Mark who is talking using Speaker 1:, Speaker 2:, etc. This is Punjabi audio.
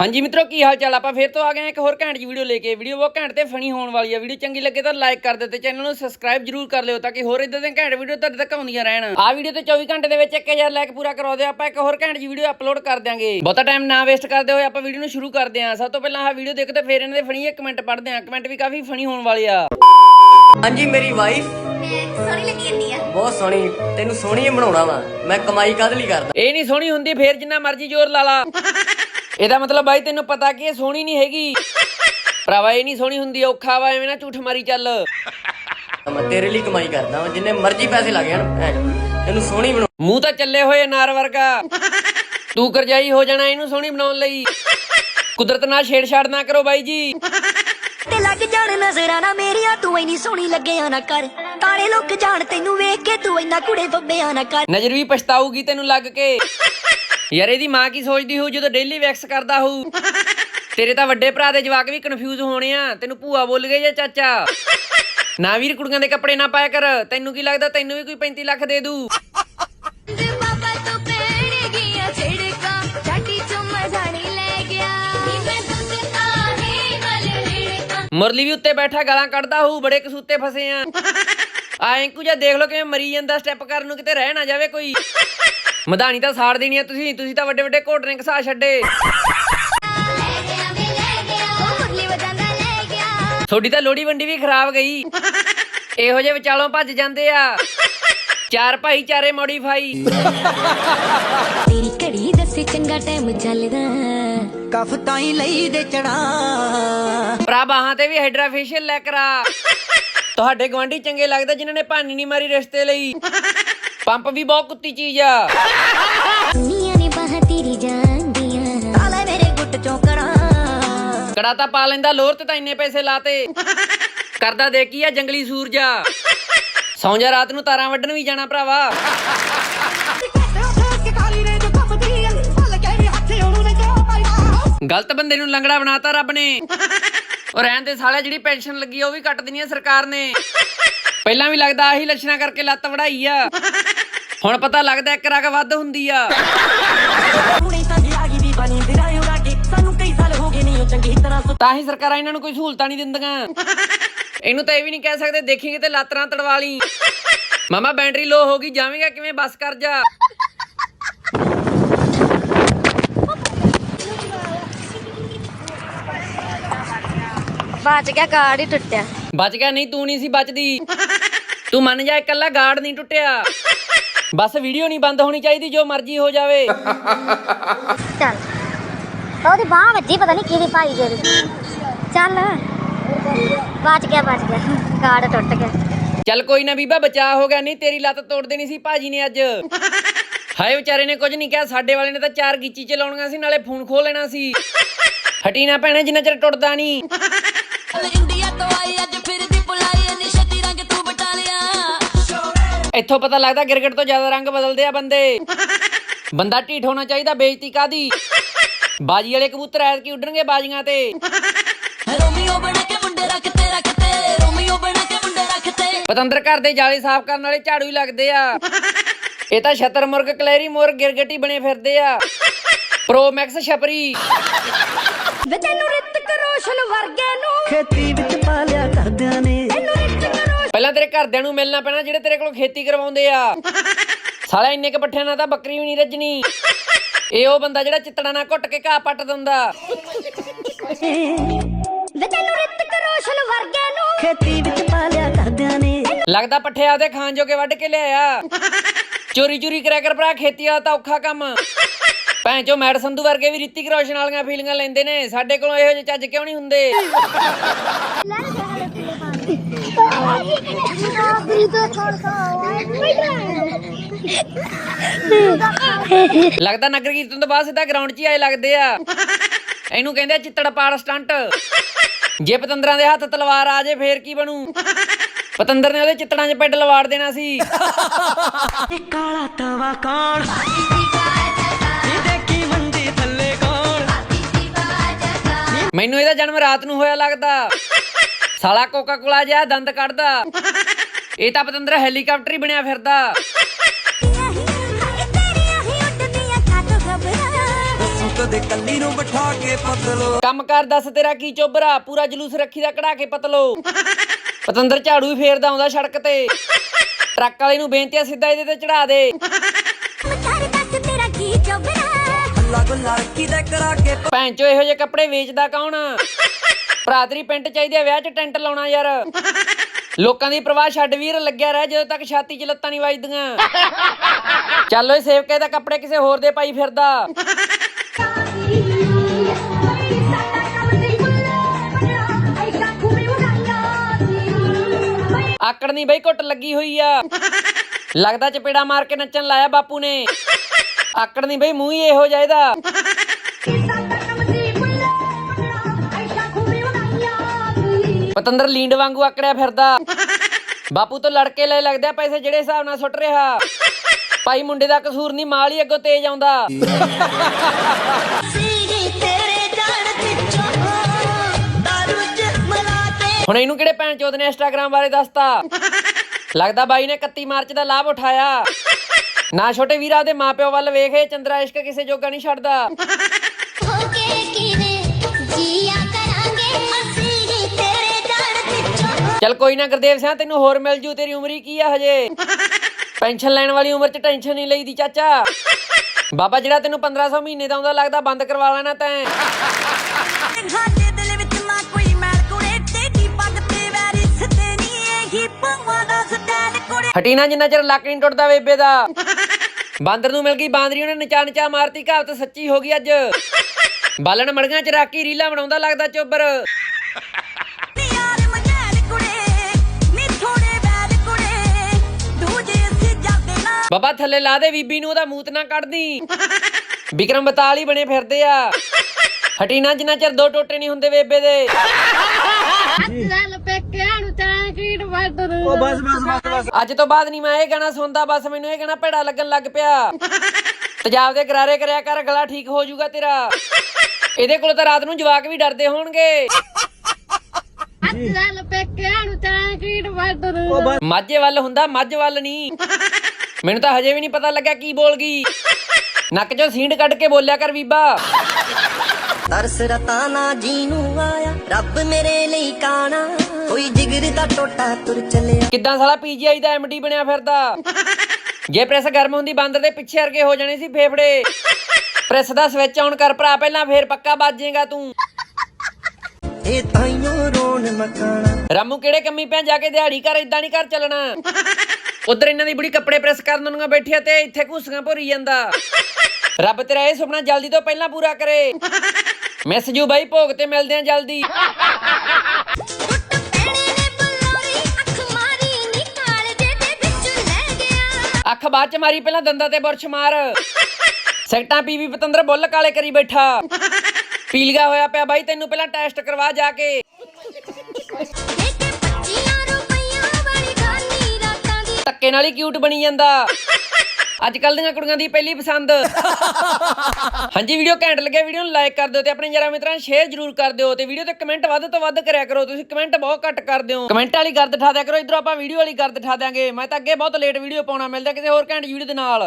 Speaker 1: ਹਾਂਜੀ ਮਿੱਤਰੋ ਕੀ ਹਾਲ ਚਾਲ ਆਪਾਂ ਫੇਰ ਤੋਂ ਆ ਗਏ ਹਾਂ ਇੱਕ ਹੋਰ ਘੈਂਟ ਜੀ ਵੀਡੀਓ ਲੈ ਕੇ। ਵੀਡੀਓ ਬਹੁਤ ਘੈਂਟ ਤੇ ਫਨੀ ਹੋਣ ਵਾਲੀ ਆ। ਵੀਡੀਓ ਚੰਗੀ ਲੱਗੇ ਤਾਂ ਲਾਈਕ ਕਰ ਦਿਓ ਤੇ ਚੈਨਲ ਨੂੰ ਸਬਸਕ੍ਰਾਈਬ ਜਰੂਰ ਕਰ ਲਿਓ ਤਾਂ ਕਿ ਹੋਰ ਇਦਾਂ ਦੀਆਂ ਘੈਂਟ ਵੀਡੀਓ ਤੁਹਾਡੇ ਤੱਕ ਆਉਂਦੀਆਂ ਰਹਿਣ। ਆ ਵੀਡੀਓ ਤੇ 24 ਘੰਟੇ ਦੇ ਵਿੱਚ 1000 ਲਾਈਕ ਪੂਰਾ ਕਰਵਾ ਦਿਓ ਆਪਾਂ ਇੱਕ ਹੋਰ ਘੈਂਟ ਜੀ ਵੀਡੀਓ ਅਪਲੋਡ ਕਰ ਦਿਆਂਗੇ। ਬਹੁਤਾ ਟਾਈਮ ਨਾ ਵੇਸਟ ਕਰਦੇ ਹੋਏ ਆਪਾਂ ਵੀਡੀਓ ਨੂੰ ਸ਼ੁਰੂ ਕਰਦੇ ਹਾਂ। ਸਭ ਤੋਂ ਪਹਿਲਾਂ ਆਹ ਵੀਡੀਓ ਦੇਖੋ ਤੇ ਫੇਰ ਇਹਨਾਂ ਦੇ ਫਨੀ ਇੱਕ ਕਮੈਂਟ ਪੜ੍ਹਦੇ ਹਾਂ। ਕਮੈਂਟ ਵੀ ਕਾਫੀ ਫਨੀ ਹੋਣ ਵਾਲੇ ਆ।
Speaker 2: ਹਾਂਜੀ ਮੇਰੀ ਵਾਈਫ
Speaker 3: ਮੈਂ ਸੋਹਣੀ ਲੱਗੀ ਜਾਂਦੀ ਆ।
Speaker 2: ਬਹੁਤ ਸੋਹਣੀ। ਤੈਨੂੰ ਸੋਹਣੀ ਹੀ ਬਣਾਉਣਾ ਵਾ। ਮੈਂ ਕਮਾਈ ਕਾਹਦੇ ਲਈ ਕਰਦਾ?
Speaker 1: ਇਹ ਨਹੀਂ ਸੋਹਣੀ ਹੁੰਦੀ ਫੇਰ ਜਿੰਨਾ ਮਰਜ਼ੀ ਜ਼ੋਰ ਲਾ ਲਾ। ਇਹਦਾ ਮਤਲਬ ਬਾਈ ਤੈਨੂੰ ਪਤਾ ਕਿ ਇਹ ਸੋਹਣੀ ਨਹੀਂ ਹੈਗੀ। ਭਰਾਵਾ ਇਹ ਨਹੀਂ ਸੋਹਣੀ ਹੁੰਦੀ ਔਖਾ ਵਾ ਐਵੇਂ ਨਾ ਝੂਠ ਮਾਰੀ ਚੱਲ।
Speaker 2: ਮੈਂ ਤੇਰੇ ਲਈ ਕਮਾਈ ਕਰਦਾ ਵਾਂ ਜਿੰਨੇ ਮਰਜ਼ੀ ਪੈਸੇ ਲੱਗ ਜਾਣ ਤੈਨੂੰ ਸੋਹਣੀ ਬਣਾਉ
Speaker 1: ਮੂੰਹ ਤਾਂ ਚੱਲੇ ਹੋਏ ਨਾਰ ਵਰਗਾ। ਤੂੰ ਕਰਜਾਈ ਹੋ ਜਾਣਾ ਇਹਨੂੰ ਸੋਹਣੀ ਬਣਾਉਣ ਲਈ। ਕੁਦਰਤ ਨਾਲ ਛੇੜਛਾੜ ਨਾ ਕਰੋ ਬਾਈ ਜੀ।
Speaker 3: ਤੇ ਲੱਗ ਜਾਣ ਨਜ਼ਰਾਂ ਨਾ ਮੇਰੀਆਂ ਤੂੰ ਇੰਨੀ ਸੋਹਣੀ ਲੱਗਿਆ ਨਾ ਕਰ। ਤਾਰੇ ਲੋਕ ਜਾਣ ਤੈਨੂੰ ਵੇਖ ਕੇ ਤੂੰ ਇੰਨਾ ਕੁੜੇ ਫੱਬਿਆ ਨਾ ਕਰ।
Speaker 1: ਨਜ਼ਰ ਵੀ ਪਛਤਾਊਗੀ ਤੈਨੂੰ ਲੱਗ ਕੇ। ਯਾਰ ਇਹਦੀ ਮਾਂ ਕੀ ਸੋਚਦੀ ਹੋਊ ਜਦੋਂ ਡੇਲੀ ਵੈਕਸ ਕਰਦਾ ਹੋਊ? ਤੇਰੇ ਤਾਂ ਵੱਡੇ ਭਰਾ ਦੇ ਜਵਾਕ ਵੀ ਕਨਫਿਊਜ਼ ਹੋਣੇ ਆ। ਤੈਨੂੰ ਭੂਆ ਬੋਲ ਗਏ ਜਾਂ ਚਾਚਾ? ਨਾ ਵੀਰ ਕੁੜੀਆਂ ਦੇ ਕੱਪੜੇ ਨਾ ਪਾਇਆ ਕਰ। ਤੈਨੂੰ ਕੀ ਲੱਗਦਾ ਤੈਨੂੰ ਵੀ ਕੋਈ 35 ਲੱਖ ਦੇ ਦੂ ਮੁਰਲੀ ਵੀ ਉੱਤੇ ਬੈਠਾ ਗਾਲਾਂ ਕੱਢਦਾ ਹੋਊ ਬੜੇ ਕਸੂਤੇ ਫਸੇ ਆ। ਆ ਐਂਕੂ ਜਾਂ ਦੇਖ ਲਓ ਕਿਵੇਂ ਮਰੀ ਜਾਂਦਾ ਸਟੈਪ ਕਰਨ ਨੂੰ ਕਿਤੇ ਰਹਿ ਨਾ ਜਾਵੇ ਕੋਈ। ਮਧਾਣੀ ਤਾਂ ਸਾੜ ਦੇਣੀ ਆ ਤੁਸੀਂ ਤੁਸੀਂ ਤਾਂ ਵੱਡੇ ਵੱਡੇ ਘੋਟਨੇ ਘਸਾ ਛੱਡੇ। ਤੁਹਾਡੀ ਤਾਂ ਲੋੜੀ ਵੰਡੀ ਵੀ ਖਰਾਬ ਗਈ। ਇਹੋ ਜਿਹੇ ਵਿਚਾਲੋਂ ਭੱਜ ਜਾਂਦੇ ਆ। ਚਾਰ ਭਾਈ ਚਾਰੇ ਮੋਡੀਫਾਈ
Speaker 4: ਤੇਰੀ ਘੜੀ ਦੱਸੇ ਚੰਗਾ ਟਾਈਮ ਚੱਲਦਾ।
Speaker 5: ਕਫ ਤਾਈ ਲਈ ਦੇ ਚੜਾ।
Speaker 1: ਭਰਾ ਬਾਹਾਂ ਤੇ ਵੀ ਹਾਈਡਰਾ ਫੇਸ਼ੀਅਲ ਲੈ ਕਰਾ। ਤੁਹਾਡੇ ਗਵਾਂਢੀ ਚੰਗੇ ਲੱਗਦਾ ਜਿਨ੍ਹਾਂ ਨੇ ਭਾਨੀ ਨਹੀਂ ਮਾਰੀ ਰਿਸ਼ਤੇ ਲਈ। ਪੰਪ ਵੀ ਬਹੁਤ ਕੁੱਤੀ ਚੀਜ਼ ਆ।
Speaker 4: ਦੁਨੀਆ ਨੇ ਬਾਹਾਂ ਤੇਰੀ ਜਾਂਦੀਆਂ
Speaker 3: ਤਾਲੇ ਮੇਰੇ ਗੁੱਟ ਚੋਂ ਕਰਾਂ
Speaker 1: ਕੜਾ ਤਾਂ ਪਾ ਲੈਂਦਾ ਲੋਰ ਤੇ ਤਾਂ ਇੰਨੇ ਪੈਸੇ ਲਾਤੇ। ਕਰਦਾ ਦੇ ਕੀ ਆ ਜੰਗਲੀ ਸੂਰਜਾ ਸੌਂ ਜਾ ਰਾਤ ਨੂੰ ਤਾਰਾਂ ਵੱਢਣ ਵੀ ਜਾਣਾ ਭਰਾਵਾ। ਗਲਤ ਬੰਦੇ ਨੂੰ ਲੰਗੜਾ ਬਣਾਤਾ ਰੱਬ ਨੇ। ਉਹ ਰਹਿਣ ਦੇ ਸਾਲੇ ਜਿਹੜੀ ਪੈਨਸ਼ਨ ਲੱਗੀ ਉਹ ਵੀ ਕੱਟ ਦੇਣੀ ਆ ਸਰਕਾਰ ਨੇ। ਪਹਿਲਾਂ ਵੀ ਲੱਗਦਾ ਆਹੀ ਲੱਛਣਾ ਕਰਕੇ ਲੱਤ ਵੜਾਈ ਆ। ਹੁਣ ਪਤਾ ਲੱਗਦਾ ਇੱਕ ਰਗ ਵੱਧ ਹੁੰਦੀ ਆ।
Speaker 5: ਹੁਣੇ ਤਾਂ ਜੀ ਆ ਗਈ ਵੀ ਬਣੀ ਦਿਲਾ ਉਡਾ ਕੇ। ਸਾਨੂੰ ਕਈ ਸਾਲ ਹੋ ਗਏ ਨਹੀਂ ਉਹ ਚੰਗੀ ਤਰ੍ਹਾਂ ਸੁ-
Speaker 1: ਤਾਂ ਹੀ ਸਰਕਾਰਾਂ ਇਹਨਾਂ ਨੂੰ ਕੋਈ ਸਹੂਲਤਾਂ ਨਹੀਂ ਦਿੰਦੀਆਂ। ਇਹਨੂੰ ਤਾਂ ਇਹ ਵੀ ਨਹੀਂ ਕਹਿ ਸਕਦੇ ਦੇਖੀ ਕਿਤੇ ਲਾਤਰਾਂ ਤੜਵਾ ਲਈ। ਮਾਮਾ ਬੈਟਰੀ ਲੋ ਹੋ ਗਈ ਜਾਵੇਂਗਾ ਕਿਵੇਂ? ਬੱਸ ਕਰ ਜਾ।
Speaker 3: ਬਾਚ ਗਿਆ ਕਾਰਡ ਹੀ ਟੁੱਟਿਆ।
Speaker 1: ਬਚ ਗਿਆ ਨਹੀਂ ਤੂੰ ਨਹੀਂ ਸੀ ਬਚਦੀ। ਤੂੰ ਮੰਨ ਜਾ ਇਕੱਲਾ ਗਾਰਡ ਨਹੀਂ ਟੁੱਟਿਆ। ਬਸ ਵੀਡੀਓ ਨਹੀਂ ਬੰਦ ਹੋਣੀ ਚਾਹੀਦੀ ਜੋ ਮਰਜ਼ੀ ਹੋ ਜਾਵੇ।
Speaker 4: ਚੱਲ। ਉਹਦੀ ਬਾਹ ਵੱਜੀ ਪਤਾ ਨਹੀਂ ਕਿਹਦੀ ਭਾਈ ਜਿਹੜੀ। ਚੱਲ। ਬਚ ਗਿਆ ਬਚ ਗਿਆ। ਕਾਰਡ ਟੁੱਟ ਗਿਆ।
Speaker 1: ਚੱਲ ਕੋਈ ਨਾ ਬੀਬਾ ਬਚਾ ਹੋ ਗਿਆ। ਨਹੀਂ ਤੇਰੀ ਲੱਤ ਤੋੜ ਦੇਣੀ ਸੀ ਭਾਜੀ ਨੇ ਅੱਜ। ਹਾਏ ਵਿਚਾਰੇ ਨੇ ਕੁਝ ਨਹੀਂ ਕਿਹਾ। ਸਾਡੇ ਵਾਲੇ ਨੇ ਤਾਂ ਚਾਰ ਗਿੱਚੀ ਚ ਲਾਉਣੀਆਂ ਸੀ ਨਾਲੇ ਫੋਨ ਖੋਲ ਲੈਣਾ ਸੀ। ਹਟੀ ਨਾ ਭੈਣੇ ਜਿੰਨਾ ਚਿਰ ਟੁੱਟਦਾ ਨਹੀਂ।
Speaker 6: ਇੰਡੀਆ ਤੋਂ ਆਈ ਅੱਜ ਫਿਰਦੀ
Speaker 1: ਇੱਥੋਂ ਪਤਾ ਲੱਗਦਾ ਗਿਰਗਟ ਤੋਂ ਜ਼ਿਆਦਾ ਰੰਗ ਬਦਲਦੇ ਆ ਬੰਦੇ। ਬੰਦਾ ਢੀਠ ਹੋਣਾ ਚਾਹੀਦਾ ਬੇਇੱਜ਼ਤੀ ਕਾਦੀ ਬਾਜੀ ਵਾਲੇ ਕਬੂਤਰ ਐਤ ਕੀ ਉੱਡਣਗੇ ਬਾਜੀਆਂ ਤੇ।
Speaker 6: ਰੋਮੀਓ ਬਣ ਕੇ ਮੁੰਡੇ ਰੱਖਤੇ ਰੱਖਤੇ। ਰੋਮੀਓ ਬਣ ਕੇ ਮੁੰਡੇ ਰੱਖਤੇ।
Speaker 1: ਪਤੰਦਰ ਘਰ ਦੇ ਜਾਲੇ ਸਾਫ਼ ਕਰਨ ਵਾਲੇ ਝਾੜੂ ਹੀ ਲੱਗਦੇ ਆ। ਇਹ ਤਾਂ ਛਤਰ ਮੁਰਗ ਕਲੈਰੀ ਮੁਰਗ ਗਿਰਗਟੀ ਬਣੇ ਫਿਰਦੇ ਆ। Pro Max ਛਪਰੀ।
Speaker 3: ਵੇ ਤੈਨੂੰ ਰਿਤਕ ਰੋਸ਼ਨ ਵਰਗੇ ਨੂੰ।
Speaker 5: ਖੇਤੀ ਵਿੱਚ ਪਾ ਲਿਆ ਕਰਦਿਆਂ ਨੇ।
Speaker 1: ਪਹਿਲਾਂ ਤੇਰੇ ਘਰਦਿਆਂ ਨੂੰ ਮਿਲਣਾ ਪੈਣਾ ਜਿਹੜੇ ਤੇਰੇ ਕੋਲ ਖੇਤੀ ਕਰਵਾਉਂਦੇ ਆ। ਸਾਲਾ ਇੰਨੇ ਕ ਪੱਠਿਆਂ ਨਾਲ ਤਾਂ ਬੱਕਰੀ ਵੀ ਨਹੀਂ ਰੱਜਣੀ। ਇਹ ਉਹ ਬੰਦਾ ਜਿਹੜਾ ਚਿੱਤੜਾ ਨਾਲ ਘੁੱਟ ਕੇ ਘਾਹ ਪੱਟ ਦਿੰਦਾ।
Speaker 3: ਵੇ ਤੈਨੂੰ ਰਿਤਕ ਰੋਸ਼ਨ ਵਰਗੇ ਨੂੰ।
Speaker 5: ਖੇਤੀ ਵਿੱਚ ਪਾ ਲਿਆ ਕਰਦਿਆਂ ਨੇ।
Speaker 1: ਲੱਗਦਾ ਪੱਠੇ ਆਪਦੇ ਖਾਣ ਜੋਗੇ ਵੱਢ ਕੇ ਲਿਆਇਆ। ਚੋਰੀ ਚੋਰੀ ਕਰਿਆ ਕਰ ਭਰਾ ਖੇਤੀ ਵਾਲਾ ਤਾਂ ਔਖਾ ਕੰਮ। ਭੈਣ ਚੋ ਮੈਡ ਸੰਧੂ ਵਰਗੇ ਵੀ ਰਿਤਿਕ ਰੋਸ਼ਨ ਵਾਲੀਆਂ ਫੀਲਿੰਗਾਂ ਲੈਂਦੇ ਨੇ। ਸਾਡੇ ਕੋਲੋਂ ਇਹੋ ਜਿਹੇ ਚੱਜ ਕਿਉਂ ਨਹੀਂ ਹੁੰਦੇ? ਲੱਗਦਾ ਨਗਰ ਕੀਰਤਨ ਤੋਂ ਬਾਅਦ ਸਿੱਧਾ ਗਰਾਊਂਡ 'ਚ ਹੀ ਆਏ ਲੱਗਦੇ ਆ। ਇਹਨੂੰ ਕਹਿੰਦੇ ਆ ਚਿੱਤੜ ਪਾੜ ਸਟੰਟ। ਜੇ ਪਤੰਦਰਾਂ ਦੇ ਹੱਥ ਤਲਵਾਰ ਆ ਜੇ ਫੇਰ ਕੀ ਬਣੂ? ਪਤੰਦਰ ਨੇ ਉਹਦੇ ਚਿੱਤੜਾਂ 'ਚ ਪੈਡ ਲਵਾੜ ਦੇਣਾ ਸੀ।
Speaker 5: ਕਾਲਾ ਤਵਾ ਕੌਣ?
Speaker 1: ਮੈਨੂੰ ਇਹਦਾ ਜਨਮ ਰਾਤ ਨੂੰ ਹੋਇਆ ਲੱਗਦਾ। ਸਾਲਾ ਕੋਕਾ ਕੋਲਾ ਜਿਹਾ ਦੰਦ ਕੱਢਦਾ। ਇਹ ਤਾਂ ਪਤੰਦਰ ਹੈਲੀਕਾਪਟਰ ਹੀ ਬਣਿਆ ਫਿਰਦਾ।
Speaker 5: ਕਦੇ ਕੱਲੀ ਨੂੰ ਬਿਠਾ ਕੇ ਪਤਲੋ
Speaker 1: ਕੰਮ ਕਰ ਦੱਸ ਤੇਰਾ ਕੀ ਚੋਬਰਾ? ਪੂਰਾ ਜਲੂਸ ਰੱਖੀ ਦਾ ਕਢਾ ਕੇ ਪਤਲੋ। ਪਤੰਦਰ ਝਾੜੂ ਹੀ ਫੇਰਦਾ ਆਉਂਦਾ ਸੜਕ ਤੇ। ਟਰੱਕ ਵਾਲੇ ਨੂੰ ਬੇਨਤੀ ਆ ਸਿੱਧਾ ਇਹਦੇ ਤੇ ਚੜਾ ਦੇ। ਭੈਣ ਚੋ, ਇਹੋ ਜਿਹੇ ਕੱਪੜੇ ਵੇਚਦਾ ਕੌਣ? ਭਰਾਤਰੀ ਪੈਂਟ ਚਾਹੀਦੀ ਆ, ਵਿਆਹ 'ਚ ਟੈਂਟ ਲਾਉਣਾ ਯਾਰ। ਲੋਕਾਂ ਦੀ ਪ੍ਰਵਾਹ ਛੱਡ ਵੀਰ, ਲੱਗਿਆ ਰਹਿ ਜਦੋਂ ਤੱਕ ਛਾਤੀ 'ਚ ਲੱਤਾਂ ਨਹੀਂ ਵੱਜਦੀਆਂ। ਚੱਲ ਓਏ, ਸੇਵਕੇ ਦਾ ਕੱਪੜੇ ਕਿਸੇ ਹੋਰ ਦੇ ਪਾਈ ਫਿਰਦਾ। ਆਕੜ ਨਹੀਂ ਬਈ, ਘੁੱਟ ਲੱਗੀ ਹੋਈ ਆ। ਲੱਗਦਾ ਚਪੇੜਾ ਮਾਰ ਕੇ ਨੱਚਣ ਲਾਇਆ ਬਾਪੂ ਨੇ। ਆਕੜ ਨਹੀਂ ਬਈ, ਮੂੰਹ ਹੀ ਇਹੋ ਜਿਹਾ ਪਤੰਦਰ ਲੀਂਡ ਵਾਂਗੂ ਆਕੜਿਆ ਫਿਰਦਾ। ਬਾਪੂ ਤੋਂ ਲੜ ਕੇ ਲੈ ਲੱਗਦਾ ਪੈਸੇ ਜਿਹੜੇ ਹਿਸਾਬ ਨਾਲ ਸੁੱਟ ਰਿਹਾ। ਭਾਈ ਮੁੰਡੇ ਦਾ ਕਸੂਰ ਨਹੀਂ ਮਾਲ ਹੀ ਅੱਗੋਂ ਤੇਜ਼ ਆਉਂਦਾ। ਹੁਣ ਇਹਨੂੰ ਕਿਹੜੇ ਭੈਣ ਚੋਦ ਨੇ ਇੰਸਟਾਗ੍ਰਾਮ ਬਾਰੇ ਦੱਸਤਾ? ਲੱਗਦਾ ਬਾਈ ਨੇ 31 ਮਾਰਚ ਦਾ ਲਾਭ ਉਠਾਇਆ। ਨਾ ਛੋਟੇ ਵੀਰਾ ਦੇ ਮਾਪਿਓ ਵੱਲ ਵੇਖ ਚੰਦਰਾ ਇਸ਼ਕ ਕਿਸੇ ਜੋਗਾ ਨਹੀਂ ਛੱਡਦਾ। ਚੱਲ ਕੋਈ ਨਾ ਗੁਰਦੇਵ ਸਿੰਘ ਤੈਨੂੰ ਹੋਰ ਮਿਲ ਜੂ ਤੇਰੀ ਉਮਰ ਹੀ ਕੀ ਆ ਹਜੇ? ਪੈਨਸ਼ਨ ਲੈਣ ਵਾਲੀ ਉਮਰ 'ਚ ਟੈਨਸ਼ਨ ਨਹੀਂ ਲਈਦੀ ਚਾਚਾ। ਬਾਬਾ ਜਿਹੜਾ ਤੈਨੂੰ 1500 ਮਹੀਨੇ ਦਾ ਆਉਂਦਾ ਲੱਗਦਾ ਬੰਦ ਕਰਵਾ ਲੈਣਾ ਤੈਂ।
Speaker 3: ਸਾਡੇ ਦਿਲ ਵਿੱਚ ਨਾ ਕੋਈ ਮੈਲ ਕੁੜੇ ਤੇਰੀ ਪੱਗ ਤੇ ਵੈਰਿਸ ਤੇ ਨਹੀਂ ਇਹੀ ਪਵਾ ਦਾ ਸਟੈਂਡ ਕੁੜੇ।
Speaker 1: ਹਟੀ ਨਾ ਜਿੰਨਾ ਚਿਰ ਲੱਕ ਨਹੀਂ ਟੁੱਟਦਾ ਬੇਬੇ ਦਾ। ਬਾਂਦਰ ਨੂੰ ਮਿਲ ਗਈ ਬਾਂਦਰੀ ਉਹਨੇ ਨਚਾ ਨਚਾ ਮਾਰਤੀ ਕਹਾਵਤ ਸੱਚੀ ਹੋ ਗਈ ਅੱਜ। ਬਾਲਣ ਮੜੀਆਂ ਚ ਰੱਖ ਕੇ ਰੀਲਾਂ ਬਣਾਉਂਦਾ ਲੱਗਦਾ ਚੋਬਰ। ਬਾਬਾ ਥੱਲੇ ਲਾ ਦੇ ਬੀਬੀ ਨੂੰ ਉਹਦਾ ਮੂਤ ਨਾ ਕੱਢਦੀ। ਵਿਕਰਮ ਬਤਾਲ ਹੀ ਬਣੇ ਫਿਰਦੇ ਆ। ਹਟੀ ਨਾ ਜਿੰਨਾ ਚਿਰ ਦੋ ਟੋਟੇ ਨਹੀਂ ਹੁੰਦੇ ਬੇਬੇ ਦੇ। ਅੱਜ ਤੋਂ ਬਾਅਦ ਨਹੀਂ ਮੈਂ ਇਹ ਗਾਣਾ ਸੁਣਦਾ ਬਸ ਮੈਨੂੰ ਇਹ ਗਾਣਾ ਭੇੜਾ ਲੱਗਣ ਲੱਗ ਪਿਆ। ਤੇਜਾਬ ਦੇ ਗਰਾਰੇ ਕਰਿਆ ਕਰ ਗਲਾ ਠੀਕ ਹੋ ਜਾਊਗਾ ਤੇਰਾ। ਇਹਦੇ ਕੋਲ ਤਾਂ ਰਾਤ ਨੂੰ ਜਵਾਕ ਵੀ ਡਰਦੇ ਹੋਣਗੇ। ਮਾਝੇ ਵੱਲ ਹੁੰਦਾ ਮੱਝ ਵੱਲ ਨਹੀਂ। ਮੈਨੂੰ ਤਾਂ ਹਜੇ ਵੀ ਨਹੀਂ ਪਤਾ ਲੱਗਾ ਕੀ ਬੋਲ ਗਈ। ਨੱਕ 'ਚੋਂ ਸੀਂਡ ਕੱਢ ਕੇ ਬੋਲਿਆ ਕਰ ਬੀਬਾ।
Speaker 5: ਤਰਸ ਰਤਾਨਾ ਜੀ ਨੂੰ ਆਇਆ ਰੱਬ ਮੇਰੇ ਲਈ ਕਾਣਾ। ਕੋਈ ਜਿਗਰ ਦਾ ਟੋਟਾ ਤੁਰ ਚੱਲਿਆ।
Speaker 1: ਕਿੱਦਾਂ ਸਾਲਾ ਪੀਜੀਆਈ ਦਾ ਐਮਡੀ ਬਣਿਆ ਫਿਰਦਾ? ਜੇ ਪ੍ਰੈਸ ਗਰਮ ਹੁੰਦੀ ਬਾਂਦਰ ਦੇ ਪਿੱਛੇ ਵਰਗੇ ਹੋ ਜਾਣੇ ਸੀ ਫੇਫੜੇ। ਪ੍ਰੈਸ ਦਾ ਸਵਿਚ ਆਨ ਕਰ ਭਰਾ ਪਹਿਲਾਂ ਫੇਰ ਪੱਕਾ ਵੱਜੇਗਾ ਤੂੰ।
Speaker 5: ਇਹ ਤਾਈਓ ਰੋਣ ਮਕਾਣਾ
Speaker 1: ਰਾਮੂ, ਕਿਹੜੇ ਕੰਮੀ ਪਿਆ ਜਾ ਕੇ ਦਿਹਾੜੀ ਕਰ ਇਦਾਂ ਨਹੀਂ ਕਰ ਚੱਲਣਾ? ਉਧਰ ਇਹਨਾਂ ਦੀ ਬੁੜੀ ਕੱਪੜੇ ਪ੍ਰੈਸ ਕਰਨ ਨੂੰ ਬੈਠੀ ਤੇ ਇੱਥੇ ਘੁੱਸੀਆਂ ਭੋਰੀ ਜਾਂਦਾ। ਰੱਬ ਤੇਰਾ ਇਹ ਸੁਪਨਾ ਜਲਦੀ ਤੋਂ ਪਹਿਲਾਂ ਪੂਰਾ ਕਰੇ। ਮਿਸ ਜੂ ਬਾਈ, ਭੋਗ ਤੇ ਮਿਲਦੇ ਆ ਜਲਦੀ।
Speaker 4: ਅੱਖ
Speaker 1: ਬਾਅਦ ਚ ਮਾਰੀ, ਪਹਿਲਾਂ ਦੰਦਾਂ ਤੇ ਬੁਰਸ਼ ਮਾਰ। ਸੈਕਟਾਂ ਪੀ ਵੀ ਪਤੰਦਰ ਬੁੱਲ ਕਾਲੇ ਕਰੀ ਬੈਠਾ। ਪੀਲੀਆ ਹੋਇਆ ਪਿਆ ਬਾਈ, ਤੈਨੂੰ ਪਹਿਲਾਂ ਟੈਸਟ ਕਰਵਾ ਜਾ ਕੇ। ਧੱਕੇ ਨਾਲ ਹੀ ਕਿਊਟ ਬਣੀ ਜਾਂਦਾ। ਅੱਜ ਕੱਲ ਦੀਆਂ ਕੁੜੀਆਂ ਦੀ ਪਹਿਲੀ ਪਸੰਦ। ਹਾਂਜੀ ਵੀਡੀਓ ਘੈਂਟ ਲੱਗਿਆ ਵੀਡੀਓ ਨੂੰ ਲਾਈਕ ਕਰ ਦਿਓ ਤੇ ਆਪਣੇ ਯਾਰਾਂ ਮਿੱਤਰਾਂ ਨੂੰ ਸ਼ੇਅਰ ਜਰੂਰ ਕਰ ਦਿਓ ਤੇ ਵੀਡੀਓ ਤੇ ਕਮੈਂਟ ਵੱਧ ਤੋਂ ਵੱਧ ਕਰਿਆ ਕਰੋ। ਤੁਸੀਂ ਕਮੈਂਟ ਬਹੁਤ ਘੱਟ ਕਰਦੇ ਹੋ ਕਮੈਂਟ ਵਾਲੀ ਗਰਦ ਠਾ ਦਿਆ ਕਰੋ, ਇਧਰੋਂ ਆਪਾਂ ਵੀਡੀਓ ਵਾਲੀ ਗਰਦ ਠਾ ਦਿਆਂਗੇ। ਮੈਂ ਤਾਂ ਅੱਗੇ ਬਹੁਤ ਲੇਟ ਵੀਡੀਓ ਪਾਉਣਾ ਮਿਲਦਾ ਕਿਸੇ ਹੋਰ ਘੈਂਟ ਵੀਡੀਓ ਦੇ ਨਾਲ।